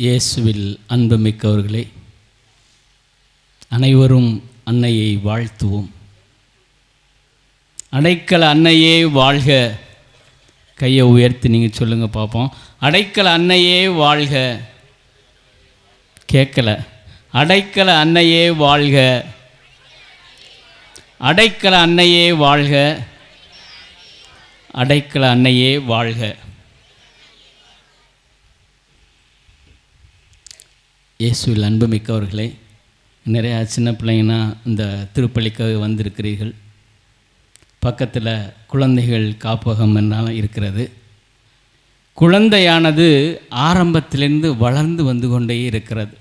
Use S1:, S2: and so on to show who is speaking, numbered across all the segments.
S1: இயேசுவில் அன்புமிக்கவர்களே அனைவரும் அன்னையை வாழ்த்துவோம். அடைக்கல அன்னையே வாழ்க. கையை உயர்த்தி நீங்கள் சொல்லுங்கள் பார்ப்போம் அடைக்கல அன்னையே வாழ்க. கேட்கல அடைக்கல அன்னையே வாழ்க. அடைக்கல அன்னையே வாழ்க. அடைக்கல அன்னையே வாழ்க. இயேசுவில் அன்புமிக்கவர்களே நிறையா சின்ன பிள்ளைங்கன்னா இந்த திருப்பள்ளிக்காக வந்திருக்கிறீர்கள். பக்கத்தில் குழந்தைகள் காப்பகம் என்னாலும் இருக்கிறது. குழந்தையானது ஆரம்பத்திலிருந்து வளர்ந்து வந்து கொண்டே இருக்கிறது.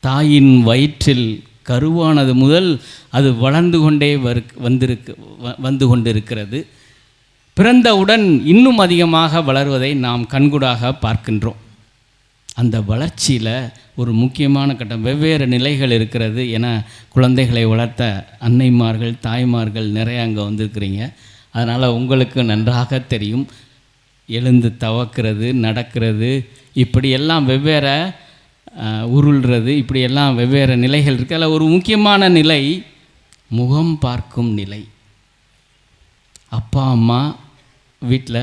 S1: தாயின் வயிற்றில் கருவானது முதல் அது வளர்ந்து கொண்டே வரு வந்திருக்கு வ- வந்து கொண்டிருக்கிறது. பிறந்தவுடன் இன்னும் அதிகமாக வளர்வதை நாம் கண்கூடாக பார்க்கின்றோம். அந்த வளர்ச்சியில் ஒரு முக்கியமான கட்டம். வெவ்வேறு நிலைகள் இருக்கிறது என குழந்தைகளை வளர்த்த அன்னைமார்கள் தாய்மார்கள் நிறைய அங்கே வந்திருக்கிறீங்க. அதனால் உங்களுக்கு நன்றாக தெரியும். எழுந்து தவக்கிறது நடக்கிறது இப்படியெல்லாம் வெவ்வேறு அஹ், உருள்றது இப்படியெல்லாம் வெவ்வேறு நிலைகள் இருக்குது அதில் ஒரு முக்கியமான நிலை முகம் பார்க்கும் நிலை. அப்பா அம்மா வீட்டில்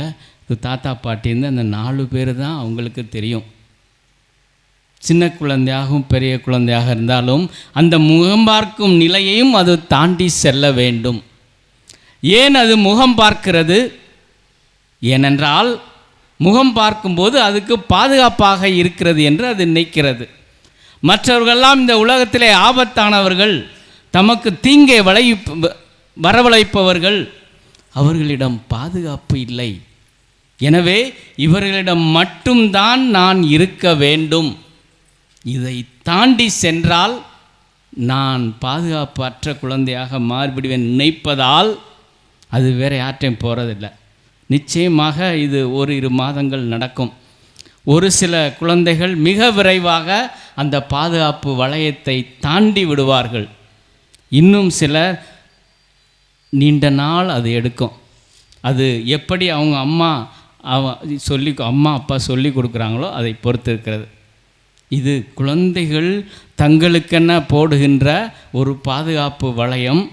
S1: தாத்தா பாட்டின்னு அந்த நாலு பேர் தான் அவங்களுக்கு தெரியும். சின்ன குழந்தையாகவும் பெரிய குழந்தையாக இருந்தாலும் அந்த முகம் பார்க்கும் நிலையையும் அது தாண்டி செல்ல வேண்டும். ஏன் அது முகம் பார்க்கிறது? ஏனென்றால் முகம் பார்க்கும்போது அதுக்கு பாதுகாப்பாக இருக்கிறது என்று அது நினைக்கிறது. மற்றவர்களெல்லாம் இந்த உலகத்திலே ஆபத்தானவர்கள் தமக்கு தீங்கை வளை வரவழைப்பவர்கள் அவர்களிடம் பாதுகாப்பு இல்லை. எனவே இவர்களிடம் மட்டும்தான் நான் இருக்க வேண்டும். இதை தாண்டி சென்றால் நான் பாதுகாப்பற்ற குழந்தையாக மாறிவிடுவேன் நினைப்பதால் அது வேறு யார்ட்டையும் போகிறதில்ல நிச்சயமாக இது ஒரு இரு மாதங்கள் நடக்கும். ஒரு சில குழந்தைகள் மிக விரைவாக அந்த பாதுகாப்பு வளையத்தை தாண்டி விடுவார்கள். இன்னும் சிலர் நீண்ட நாள் அது எடுக்கும். அது எப்படி அவங்க அம்மா அவ சொல்லி அம்மா அப்பா சொல்லி கொடுக்குறாங்களோ அதை பொறுத்து இருக்கிறது இது குழந்தைகள் தங்களுக்கென போடுகின்ற ஒரு பாதுகாப்பு வளையம்.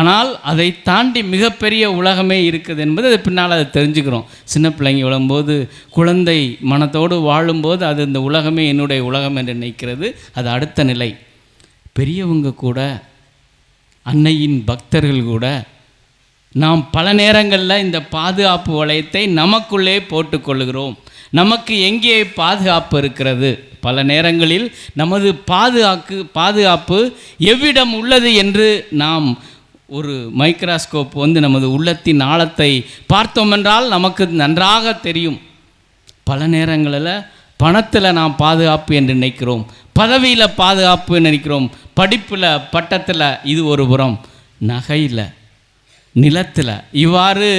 S1: ஆனால் அதை தாண்டி மிகப்பெரிய உலகமே இருக்குது என்பது அது பின்னால் அதை தெரிஞ்சுக்கிறோம். சின்ன பிள்ளைங்க விழும்போது குழந்தை மனத்தோடு வாழும்போது அது இந்த உலகமே என்னுடைய உலகம் என்று நினைக்கிறது. அது அடுத்த நிலை. பெரியவங்க கூட அன்னையின் பக்தர்கள் கூட நாம் பல நேரங்களில் இந்த பாதுகாப்பு வளையத்தை நமக்குள்ளே போட்டுக்கொள்கிறோம் நமக்கு எங்கே பாதுகாப்பு இருக்கிறது? பல நேரங்களில் நமது பாதுகாக்கு பாதுகாப்பு எவ்விடம் உள்ளது என்று நாம் ஒரு மைக்ராஸ்கோப் வந்து நமது உள்ளத்தின் ஆழத்தை பார்த்தோம் என்றால் நமக்கு நன்றாக தெரியும். பல நேரங்களில் பணத்தில் நாம் பாதுகாப்பு என்று நினைக்கிறோம். பதவியில் பாதுகாப்பு நினைக்கிறோம். படிப்பில் பட்டத்தில் இது ஒரு புறம். நகையில் நிலத்தில் இவ்வாறு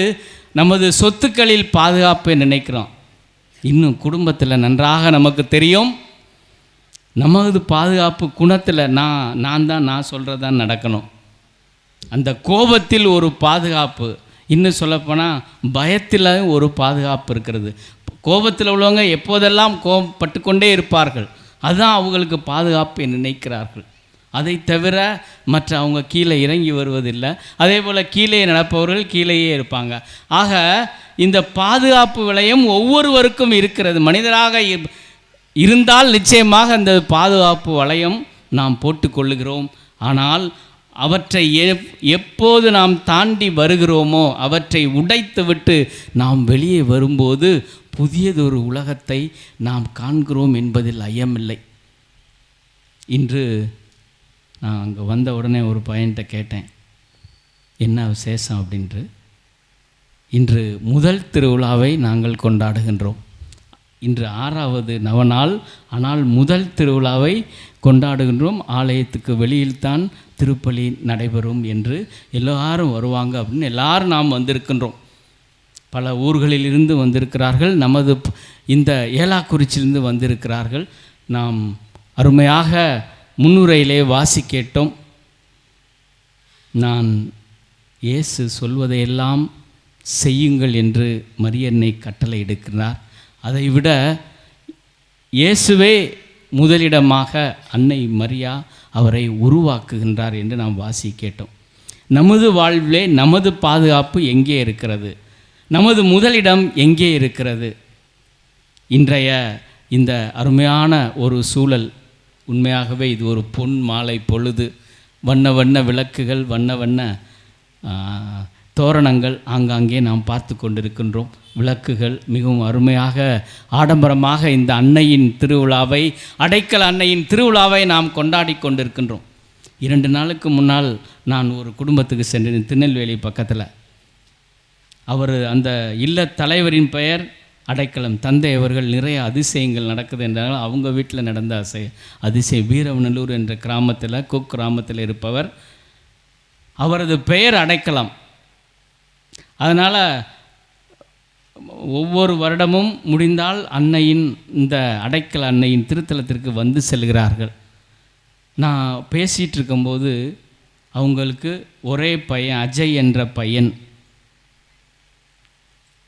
S1: நமது சொத்துக்களில் பாதுகாப்பு நினைக்கிறோம். இன்னும் குடும்பத்தில் நன்றாக நமக்கு தெரியும். நமது பாதுகாப்பு குணத்தில் நான் நான் தான் நான் சொல்கிறதான் நடக்கணும். அந்த கோபத்தில் ஒரு பாதுகாப்பு. இன்னும் சொல்லப்போனால் பயத்தில் ஒரு பாதுகாப்பு இருக்கிறது. கோபத்தில் உள்ளவங்க எப்போதெல்லாம் கோபப்பட்டு கொண்டே இருப்பார்கள் அதுதான் அவங்களுக்கு பாதுகாப்பு நினைக்கிறார்கள். அதை தவிர மற்ற அவங்க கீழே இறங்கி வருவதில்லை. அதே போல் கீழே நடப்பவர்கள் கீழேயே இருப்பாங்க. ஆக இந்த பாதுகாப்பு விலையும் ஒவ்வொருவருக்கும் இருக்கிறது. மனிதராக இருந்தால் நிச்சயமாக அந்த பாதுகாப்பு வளையம் நாம் போட்டுக்கொள்ளுகிறோம் ஆனால் அவற்றை எப் எப்போது நாம் தாண்டி வருகிறோமோ அவற்றை உடைத்துவிட்டு நாம் வெளியே வரும்போது புதியதொரு உலகத்தை நாம் காண்கிறோம் என்பதில் ஐயமில்லை. இன்று நான் அங்கே வந்த உடனே ஒரு பையன்கிட்ட கேட்டேன் என்ன விசேஷம்? அப்படின்ட்டு இன்று முதல் திருவிழாவை நாங்கள் கொண்டாடுகின்றோம். இன்று ஆறாவது நவநாள் ஆனால் முதல் திருவிழாவை கொண்டாடுகின்றோம். ஆலயத்துக்கு வெளியில்தான் திருப்பலி நடைபெறும் என்று எல்லாரும் வருவாங்க அப்படின்னு எல்லாரும் நாம் வந்திருக்கின்றோம். பல ஊர்களிலிருந்து வந்திருக்கிறார்கள். நமது இந்த ஏலாக்குறிச்சியிலிருந்து வந்திருக்கிறார்கள். நாம் அருமையாக முன்னுரையிலே வாசி கேட்டோம் நான் இயேசு சொல்வதையெல்லாம் செய்யுங்கள் என்று மரியன்னை கட்டளை எடுக்கிறார். அதைவிட இயேசுவே முதலிடமாக அன்னை மரியா அவரை உருவாக்குகின்றார் என்று நாம் வாசி கேட்டோம் நமது வாழ்விலே நமது பாதுகாப்பு எங்கே இருக்கிறது? நமது முதலிடம் எங்கே இருக்கிறது? இன்றைய இந்த அருமையான ஒரு சூழல் உண்மையாகவே இது ஒரு பொன் மாலை பொழுது. வண்ண வண்ண விளக்குகள் வண்ண வண்ண தோரணங்கள் ஆங்காங்கே நாம் பார்த்து கொண்டிருக்கின்றோம். விளக்குகள் மிகவும் அருமையாக ஆடம்பரமாக இந்த அன்னையின் திருவிழாவை அடைக்கல் அன்னையின் திருவிழாவை நாம் கொண்டாடி கொண்டிருக்கின்றோம். இரண்டு நாளுக்கு முன்னால் நான் ஒரு குடும்பத்துக்கு சென்றேன் திருநெல்வேலி பக்கத்தில். அவர் அந்த இல்ல தலைவரின் பெயர் அடைக்கலம் தந்தை அவர்கள் நிறைய அதிசயங்கள் நடக்குது என்றால் அவங்க வீட்டில் நடந்த அசை. அதிசயம் வீரவநல்லூர் என்ற கிராமத்தில் குக் கிராமத்தில் இருப்பவர் அவரது பெயர் அடைக்கலம். அதனால் ஒவ்வொரு வருடமும் முடிந்தால் அன்னையின் இந்த அடைக்கல அன்னையின் திருத்தலத்திற்கு வந்து செல்கிறார்கள். நான் பேசிகிட்டு இருக்கும்போது அவங்களுக்கு ஒரே பையன் அஜய் என்ற பையன்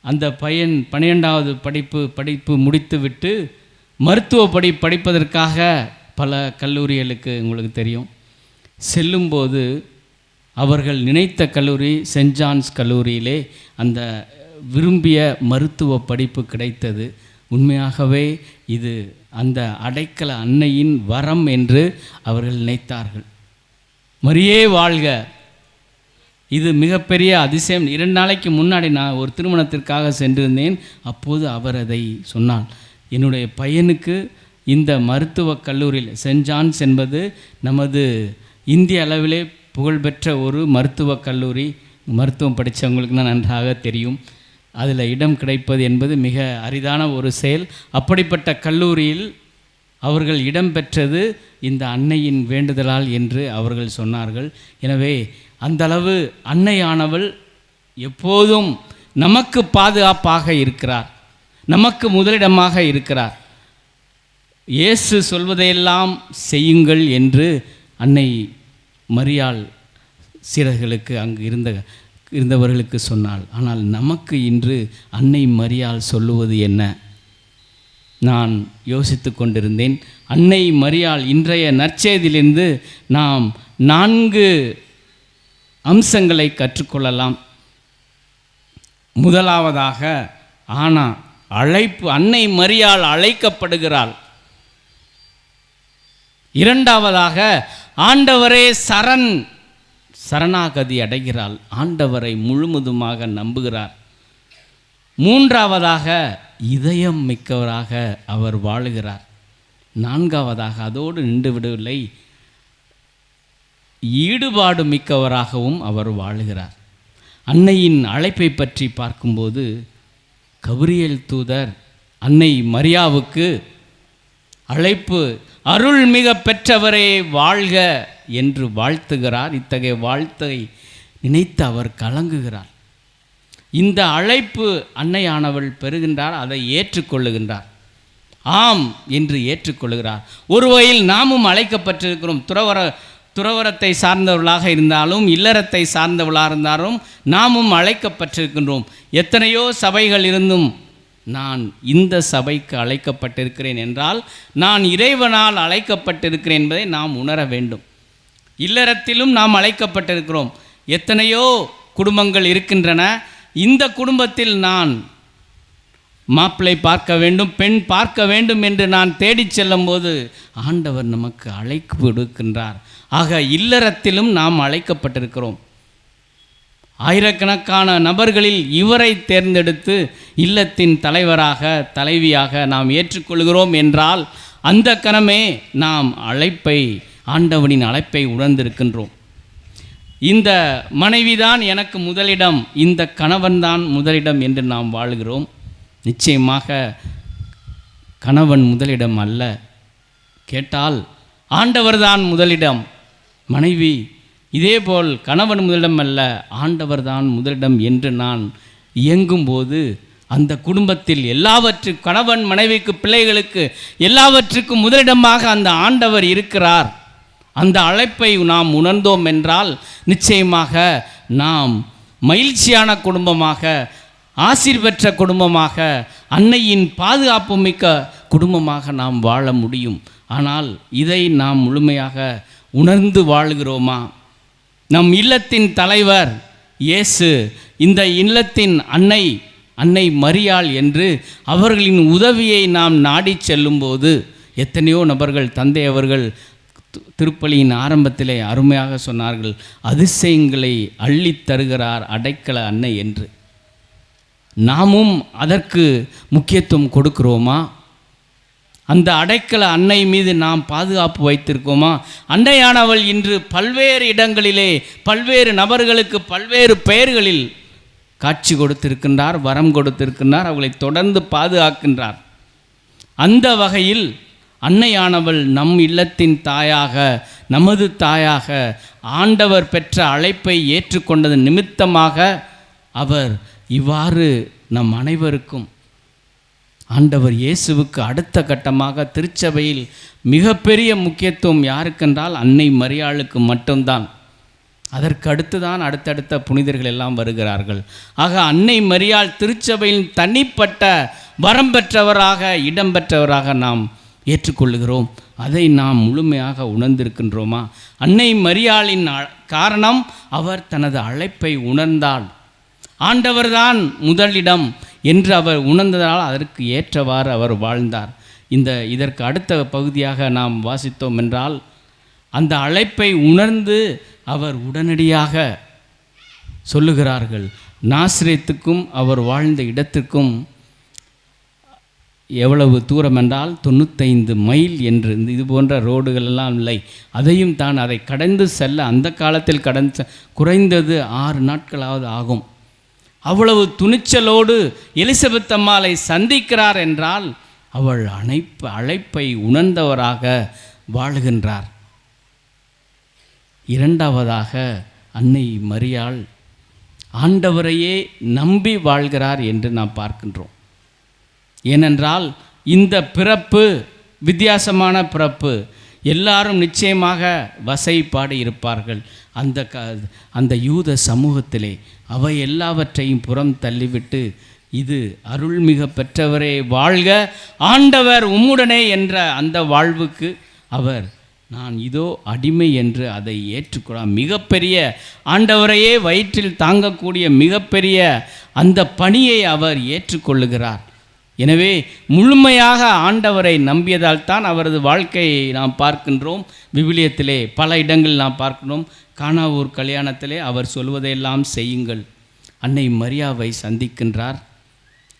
S1: அந்த பையன் பன்னிரெண்டாவது படிப்பு படிப்பு முடித்துவிட்டு மருத்துவ படி படிப்பதற்காக பல கல்லூரிகளுக்கு உங்களுக்கு தெரியும். செல்லும்போது அவர்கள் நினைத்த கல்லூரி சென்ட் ஜான்ஸ் கல்லூரியிலே அந்த விரும்பிய மருத்துவ படிப்பு கிடைத்தது. உண்மையாகவே இது அந்த அடைக்கல அன்னையின் வரம் என்று அவர்கள் நினைத்தார்கள். மரியே வாழ்க! இது மிகப்பெரிய அதிசயம். இரண்டு நாளைக்கு முன்னாடி நான் ஒரு திருமணத்திற்காக சென்றிருந்தேன். அப்போது அவர் அதை சொன்னார். என்னுடைய பையனுக்கு இந்த மருத்துவக் கல்லூரியில் சென்ட் ஜான்ஸ் என்பது நமது இந்திய அளவிலே புகழ்பெற்ற ஒரு மருத்துவக் கல்லூரி. மருத்துவம் படித்தவங்களுக்கு நான் நன்றாக தெரியும். அதில் இடம் கிடைப்பது என்பது மிக அரிதான ஒரு செயல். அப்படிப்பட்ட கல்லூரியில் அவர்கள் இடம்பெற்றது இந்த அன்னையின் வேண்டுதலால் என்று அவர்கள் சொன்னார்கள். எனவே அந்தளவு அன்னையானவள் எப்போதும் நமக்கு பாதுகாப்பாக இருக்கிறார். நமக்கு முதலிடமாக இருக்கிறார். இயேசு சொல்வதையெல்லாம் செய்யுங்கள் என்று அன்னை மரியாள் சீரர்களுக்கு அங்கு இருந்த இருந்தவர்களுக்கு சொன்னாள். ஆனால் நமக்கு இன்று அன்னை மரியாள் சொல்லுவது என்ன? நான் யோசித்து கொண்டிருந்தேன். அன்னை மரியாள் இன்றைய நற்செய்தியிலிருந்து நாம் நான்கு அம்சங்களை கற்றுக்கொள்ளலாம். முதலாவதாக ஆனா அழைப்பு அன்னை மரியாள் அழைக்கப்படுகிறாள். இரண்டாவதாக ஆண்டவரே சரண் சரணாகதி அடைகிறாள். ஆண்டவரை முழுவதுமாக நம்புகிறார். மூன்றாவதாக இதயம் மிக்கவராக அவர் வாழுகிறார். நான்காவதாக அதோடு நின்று விடவில்லை. ஈடுபாடு மிக்கவராகவும் அவர் வாழுகிறார். அன்னையின் அழைப்பை பற்றி பார்க்கும்போது கபிரியேல் தூதர் அன்னை மரியாவுக்கு அழைப்பு அருள் மிக பெற்றவரே வாழ்க என்று வாழ்த்துகிறார். இத்தகைய வாழ்த்தை நினைத்து அவர் கலங்குகிறார். இந்த அழைப்பு அன்னையானவள் பெறுகின்றார் அதை ஏற்றுக்கொள்ளுகின்றார். ஆம் என்று ஏற்றுக்கொள்கிறார் ஒரு வகையில் நாமும் அழைக்கப்பட்டிருக்கிறோம். துறவர துறவரத்தை சார்ந்தவர்களாக இருந்தாலும் இல்லறத்தை சார்ந்தவளாக இருந்தாலும் நாமும் அழைக்கப்பட்டிருக்கின்றோம். எத்தனையோ சபைகள் இருந்தும் நான் இந்த சபைக்கு அழைக்கப்பட்டிருக்கிறேன் என்றால் நான் இறைவனால் அழைக்கப்பட்டிருக்கிறேன் என்பதை நாம் உணர வேண்டும். இல்லறத்திலும் நாம் அழைக்கப்பட்டிருக்கிறோம். எத்தனையோ குடும்பங்கள் இருக்கின்றன. இந்த குடும்பத்தில் நான் மாப்பிள்ளை பார்க்க வேண்டும் பெண் பார்க்க வேண்டும் என்று நான் தேடிச் செல்லும்போது ஆண்டவர் நமக்கு அழைப்பு விடுக்கின்றார். ஆக இல்லறத்திலும் நாம் அழைக்கப்பட்டிருக்கிறோம். ஆயிரக்கணக்கான நபர்களில் இவரை தேர்ந்தெடுத்து இல்லத்தின் தலைவராக தலைவியாக நாம் ஏற்றுக்கொள்கிறோம் என்றால் அந்த கணமே நாம் அழைப்பை ஆண்டவனின் அழைப்பை உணர்ந்திருக்கின்றோம். இந்த மனைவிதான் எனக்கு முதலிடம் இந்த கணவன்தான் முதலிடம் என்று நாம் வாழ்கிறோம். நிச்சயமாக கணவன் முதலிடம் அல்ல. கேட்டால் ஆண்டவர்தான் முதலிடம். மனைவி இதேபோல் கணவன் முதலிடம் அல்ல ஆண்டவர்தான் முதலிடம் என்று நான் இயங்கும்போது அந்த குடும்பத்தில் எல்லாவற்றுக்கும் கணவன் மனைவிக்கு பிள்ளைகளுக்கு எல்லாவற்றுக்கும் முதலிடமாக அந்த ஆண்டவர் இருக்கிறார். அந்த அழைப்பை நாம் உணர்ந்தோம் என்றால் நிச்சயமாக நாம் மகிழ்ச்சியான குடும்பமாக ஆசிர் பெற்ற குடும்பமாக அன்னையின் பாதுகாப்பு மிக்க குடும்பமாக நாம் வாழ முடியும். ஆனால் இதை நாம் முழுமையாக உணர்ந்து வாழுகிறோமா? நம் இல்லத்தின் தலைவர் இயேசு இந்த இல்லத்தின் அன்னை அன்னை மரியாள் என்று அவர்களின் உதவியை நாம் நாடிச் செல்லும்போது எத்தனையோ நபர்கள் தந்தை அவர்கள் திருப்பலியின் ஆரம்பத்திலே அருமையாக சொன்னார்கள் அதிசயங்களை அள்ளித் தருகிறார் அடைக்கல அன்னை என்று. நாமும் அதற்கு முக்கியத்துவம் கொடுக்கிறோமா? அந்த அடைக்கல அன்னை மீது நாம் பாதுகாப்பு வைத்திருக்கோமா? அன்னையானவள் இன்று பல்வேறு இடங்களிலே பல்வேறு நபர்களுக்கு பல்வேறு பெயர்களில் காட்சி கொடுத்திருக்கின்றார் வரம் கொடுத்திருக்கின்றார் அவளை தொடர்ந்து பாதுகாக்கின்றார். அந்த வகையில் அன்னையானவள் நம் இல்லத்தின் தாயாக நமது தாயாக ஆண்டவர் பெற்ற அழைப்பை ஏற்றுக்கொண்டது நிமித்தமாக அவர் இவ்வாறு நம் அனைவருக்கும் ஆண்டவர் இயேசுவுக்கு அடுத்த கட்டமாக திருச்சபையில் மிகப்பெரிய முக்கியத்துவம் யாருக்கென்றால் அன்னை மரியாளுக்கு மட்டும்தான். அதற்கு அடுத்து தான் அடுத்தடுத்த புனிதர்கள் எல்லாம் வருகிறார்கள். ஆக அன்னை மரியாள் திருச்சபையில் தனிப்பட்ட வரம் பெற்றவராக நாம் ஏற்றுக்கொள்ளுகிறோம். அதை நாம் முழுமையாக உணர்ந்திருக்கின்றோமா? அன்னை மரியாளின் காரணம் அவர் தனது அழைப்பை உணர்ந்தாள் ஆண்டவர்தான் முதலிடம் என்று அவர் உணர்ந்ததால் அதற்கு ஏற்றவாறு அவர் வாழ்ந்தார். இந்த இதற்கு அடுத்த பகுதியாக நாம் வாசித்தோம் என்றால் அந்த அழைப்பை உணர்ந்து அவர் உடனடியாக சொல்லுகிறார்கள் நாசிரியத்துக்கும் அவர் வாழ்ந்த இடத்துக்கும் எவ்வளவு தூரம் என்றால் தொண்ணூத்தைந்து மைல் என்று இது போன்ற ரோடுகள் எல்லாம் இல்லை. அதையும் தான் அதை கடந்து செல்ல அந்த காலத்தில் கடந்து குறைந்தது ஆறு நாட்களாவது ஆகும். அவ்வளவு துணிச்சலோடு எலிசபெத் அம்மாளை சந்திக்கிறார் என்றால் அவள் அணைப்பு அழைப்பை உணர்ந்தவராக வாழுகின்றார். இரண்டாவதாக அன்னை மரியாள் ஆண்டவரையே நம்பி வாழ்கிறார் என்று நாம் பார்க்கின்றோம். ஏனென்றால் இந்த பிறப்பு வித்தியாசமான பிறப்பு. எல்லாரும் நிச்சயமாக வசைப்பாடு இருப்பார்கள். அந்த க அந்த யூத சமூகத்திலே அவை எல்லாவற்றையும் புறம் தள்ளிவிட்டு இது அருள்மிக பெற்றவரே வாழ்க! ஆண்டவர் உம்முடனே! என்ற அந்த வாழ்வுக்கு அவர் நான் இதோ அடிமை என்று அதை ஏற்றுக்கொள்ள மிகப்பெரிய ஆண்டவரையே வயிற்றில் தாங்கக்கூடிய மிகப்பெரிய அந்த பணியை அவர் ஏற்றுக்கொள்ளுகிறார். எனவே முழுமையாக ஆண்டவரை நம்பியதால் தான் அவரது வாழ்க்கையை நாம் பார்க்கின்றோம். விவிலியத்திலே பல இடங்களில் நாம் பார்க்கிறோம் கானாவூர் கல்யாணத்திலே அவர் சொல்வதையெல்லாம் செய்யுங்கள். அன்னை மரியாவை சந்திக்கின்றார்.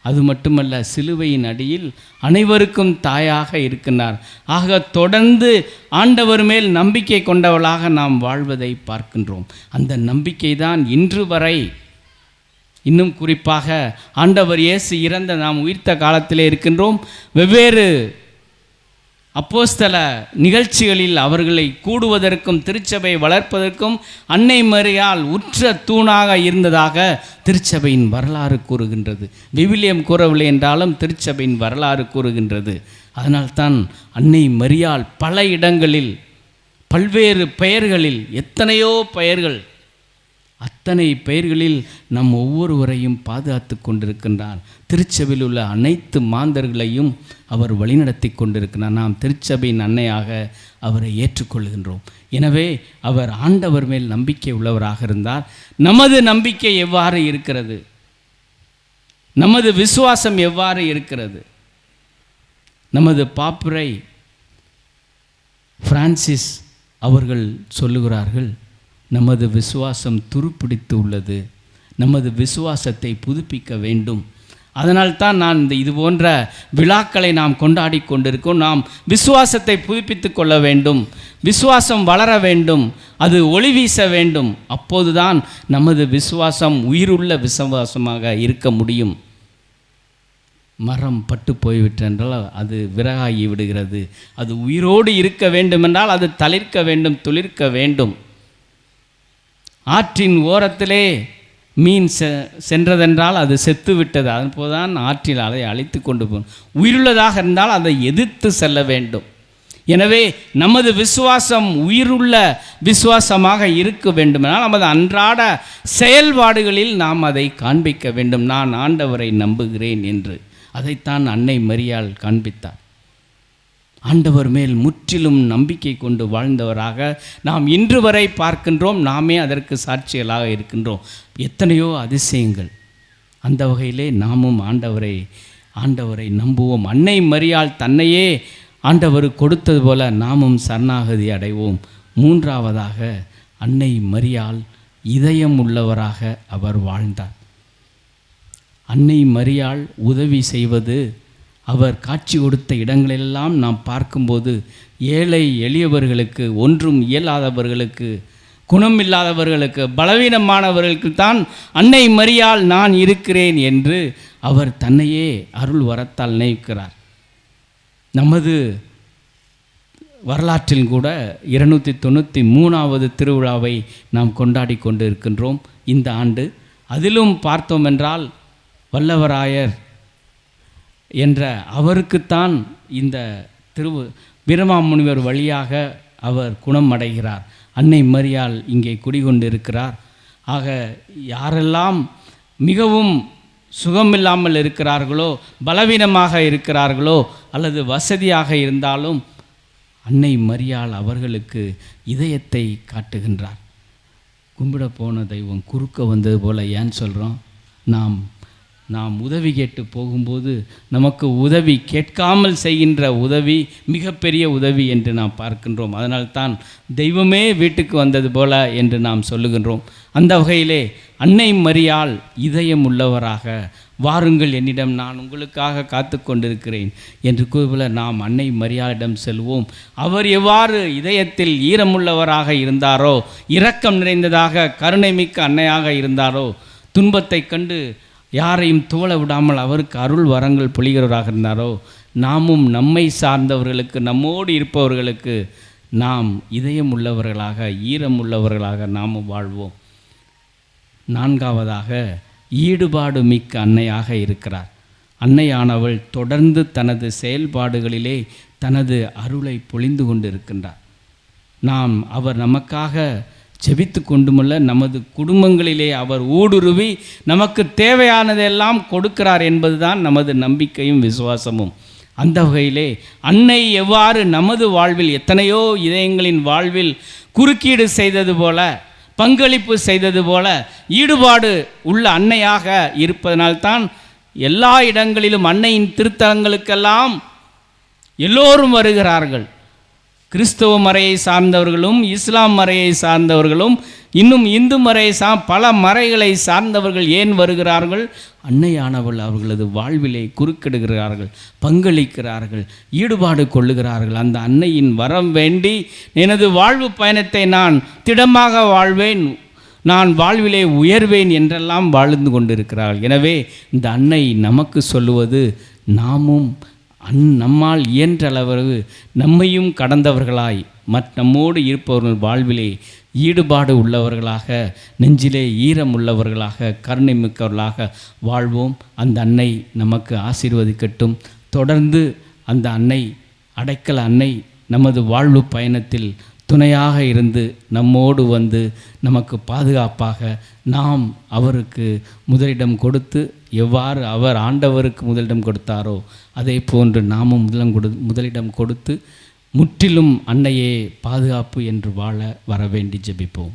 S1: அது மட்டுமல்ல சிலுவையின் அடியில் அனைவருக்கும் தாயாக இருக்கின்றார். ஆக தொடர்ந்து ஆண்டவர் மேல் நம்பிக்கை கொண்டவளாக நாம் வாழ்வதை பார்க்கின்றோம். அந்த நம்பிக்கை தான் இன்று வரை இன்னும் குறிப்பாக ஆண்டவர் இயேசு இறந்த நாம் உயிர்த்த காலத்திலே இருக்கின்றோம். வெவ்வேறு அப்போஸ்தல நிகழ்ச்சிகளில் அவர்களை கூடுவதற்கும் திருச்சபை வளர்ப்பதற்கும் அன்னை மரியால் உற்ற தூணாக இருந்ததாக திருச்சபையின் வரலாறு கூறுகின்றது. விவிலியம் கூறவில்லை என்றாலும் திருச்சபையின் வரலாறு கூறுகின்றது. அதனால்தான் அன்னை மறியால் பல இடங்களில் பல்வேறு பெயர்களில் எத்தனையோ பெயர்கள் அத்தனை பெயர்களில் நம் ஒவ்வொருவரையும் பாதுகாத்து கொண்டிருக்கின்றார். திருச்சபையில் உள்ள அனைத்து மாந்தர்களையும் அவர் வழிநடத்தி கொண்டிருக்கிறார். நாம் திருச்சபையின் அன்னையாக அவரை ஏற்றுக்கொள்கின்றோம். எனவே அவர் ஆண்டவர் மேல் நம்பிக்கை உள்ளவராக இருந்தார். நமது நம்பிக்கை எவ்வாறு இருக்கிறது? நமது விசுவாசம் எவ்வாறு இருக்கிறது? நமது பாப்புரை பிரான்சிஸ் அவர்கள் சொல்லுகிறார்கள் நமது விசுவாசம் துருப்பிடித்து உள்ளது. நமது விசுவாசத்தை புதுப்பிக்க வேண்டும். அதனால்தான் நான் இந்த இது போன்ற விழாக்களை நாம் கொண்டாடி கொண்டிருக்கோம். நாம் விசுவாசத்தை புதுப்பித்து கொள்ள வேண்டும். விசுவாசம் வளர வேண்டும். அது ஒளி வீச வேண்டும். அப்போதுதான் நமது விசுவாசம் உயிருள்ள விசுவாசமாக இருக்க முடியும். மரம் பட்டு போய்விட்டென்றால் அது விறகாகி விடுகிறது. அது உயிரோடு இருக்க வேண்டுமென்றால் அது தளிர்க்க வேண்டும் துளிர்க்க வேண்டும். ஆற்றின் ஓரத்திலே மீன் செ சென்றதென்றால் அது செத்து விட்டது அதுபோதுதான் ஆற்றில் அதை அழைத்து கொண்டு போகும் உயிருள்ளதாக இருந்தால் அதை எதிர்த்து செல்ல வேண்டும். எனவே நமது விசுவாசம் உயிருள்ள விசுவாசமாக இருக்க வேண்டுமென்றால் நமது அன்றாட செயல்பாடுகளில் நாம் அதை காண்பிக்க வேண்டும். நான் ஆண்டவரை நம்புகிறேன் என்று. அதைத்தான் அன்னை மரியாள் காண்பித்தார். ஆண்டவர் மேல் முற்றிலும் நம்பிக்கை கொண்டு வாழ்ந்தவராக நாம் இன்று வரை பார்க்கின்றோம். நாமே அதற்கு சாட்சிகளாக இருக்கின்றோம். எத்தனையோ அதிசயங்கள். அந்த வகையிலே நாமும் ஆண்டவரை ஆண்டவரை நம்புவோம். அன்னை மரியால் தன்னையே ஆண்டவர் கொடுத்தது போல நாமும் சரணாகதி அடைவோம். மூன்றாவதாக அன்னை மரியால் இதயம் உள்ளவராக அவர் வாழ்ந்தார். அன்னை மரியாள் உதவி செய்வது அவர் காட்சி கொடுத்த இடங்களெல்லாம் நாம் பார்க்கும்போது ஏழை எளியவர்களுக்கு ஒன்றும் இயலாதவர்களுக்கு குணம் இல்லாதவர்களுக்கு பலவீனமானவர்களுக்கு தான் அன்னை மறியால் நான் இருக்கிறேன் என்று அவர் தன்னையே அருள் வரத்தால் நினைக்கிறார். நமது வரலாற்றில் கூட இருநூற்றி தொண்ணூற்றி மூணாவது திருவிழாவை நாம் கொண்டாடி கொண்டு இருக்கின்றோம் இந்த ஆண்டு. அதிலும் பார்த்தோம் என்றால் வல்லவராயர் என்ற அவருக்குத்தான் இந்த திரு வீரமாமுனிவர் வழியாக அவர் குணம் அடைகிறார். அன்னை மரியாள் இங்கே குடிகொண்டிருக்கிறார். ஆக யாரெல்லாம் மிகவும் சுகமில்லாமல் இருக்கிறார்களோ பலவீனமாக இருக்கிறார்களோ அல்லது வசதியாக இருந்தாலும் அன்னை மரியாள் அவர்களுக்கு இதயத்தை காட்டுகின்றார். கும்பிட போன தெய்வம் குறுக்க வந்தது போல் ஏன் சொல்கிறோம் நாம் நாம் உதவி கேட்டு போகும்போது நமக்கு உதவி கேட்காமல் செய்கின்ற உதவி மிகப்பெரிய உதவி என்று நாம் பார்க்கின்றோம். அதனால்தான் தெய்வமே வீட்டுக்கு வந்தது போல என்று நாம் சொல்லுகின்றோம். அந்த வகையிலே அன்னை மரியால் இதயம் உள்ளவராக வாருங்கள் என்னிடம் நான் உங்களுக்காக காத்து கொண்டிருக்கிறேன் என்று கூறுவல நாம் அன்னை மரியாளிடம் செல்வோம். அவர் எவ்வாறு இதயத்தில் ஈரமுள்ளவராக இருந்தாரோ இரக்கம் நிறைந்ததாக கருணைமிக்க அன்னையாக இருந்தாரோ துன்பத்தை கண்டு யாரையும் தோழ விடாமல் அவருக்கு அருள் வரங்கள் பொழிகிறவராக இருந்தாரோ நாமும் நம்மை சார்ந்தவர்களுக்கு நம்மோடு இருப்பவர்களுக்கு நாம் இதயம் உள்ளவர்களாக ஈரம் உள்ளவர்களாக நாமும் வாழ்வோம். நான்காவதாக ஈடுபாடு மிக்க அன்னையாக இருக்கிறார். அன்னையானவள் தொடர்ந்து தனது செயல்பாடுகளிலே தனது அருளை பொழிந்து கொண்டு இருக்கின்றார் நாம் அவர் நமக்காக ஜெபித்து கொண்டுமல்ல நமது குடும்பங்களிலே அவர் ஊடுருவி நமக்கு தேவையானதெல்லாம் கொடுக்கிறார் என்பதுதான் நமது நம்பிக்கையும் விசுவாசமும். அந்த வகையிலே அன்னை எவ்வாறு நமது வாழ்வில் எத்தனையோ இதயங்களின் வாழ்வில் குறுக்கீடு செய்தது போல பங்களிப்பு செய்தது போல ஈடுபாடு உள்ள அன்னையாக இருப்பதனால்தான் எல்லா இடங்களிலும் அன்னையின் திருத்தலங்களுக்கெல்லாம் எல்லோரும் வருகிறார்கள். கிறிஸ்தவ மறையை சார்ந்தவர்களும் இஸ்லாம் மறையை சார்ந்தவர்களும் இன்னும் இந்து மறையை சா பல மறைகளை சார்ந்தவர்கள் ஏன் வருகிறார்கள்? அன்னையானவள் அவர்களது வாழ்விலே குறுக்கிடுகிறார்கள் பங்களிக்கிறார்கள் ஈடுபாடு கொள்ளுகிறார்கள். அந்த அன்னையின் வரம் வேண்டி எனது வாழ்வு பயணத்தை நான் திடமாக வாழ்வேன் நான் வாழ்விலே உயர்வேன் என்றெல்லாம் வாழ்ந்து கொண்டிருக்கிறார்கள். எனவே இந்த அன்னை நமக்கு சொல்லுவது நாமும் அந் நம்மால் இயன்றளவு நம்மையும் கடந்தவர்களாய் மற் நம்மோடு இருப்பவர்கள் வாழ்விலே ஈடுபாடு உள்ளவர்களாக நெஞ்சிலே ஈரம் உள்ளவர்களாக கருணை மிக்கவர்களாக வாழ்வோம். அந்த அன்னை நமக்கு ஆசீர்வதிக்கட்டும். தொடர்ந்து அந்த அன்னை அடைக்கல அன்னை நமது வாழ்வு பயணத்தில் துணையாக இருந்து நம்மோடு வந்து நமக்கு பாதுகாப்பாக நாம் அவருக்கு முதலிடம் கொடுத்து எவ்வாறு அவர் ஆண்டவருக்கு முதலிடம் கொடுத்தாரோ அதே போன்று நாமும் முதலம் கொடு முதலிடம் கொடுத்து முற்றிலும் அன்னையே பாதுகாப்பு என்று வாழ வரவேண்டி ஜெபிப்போம்.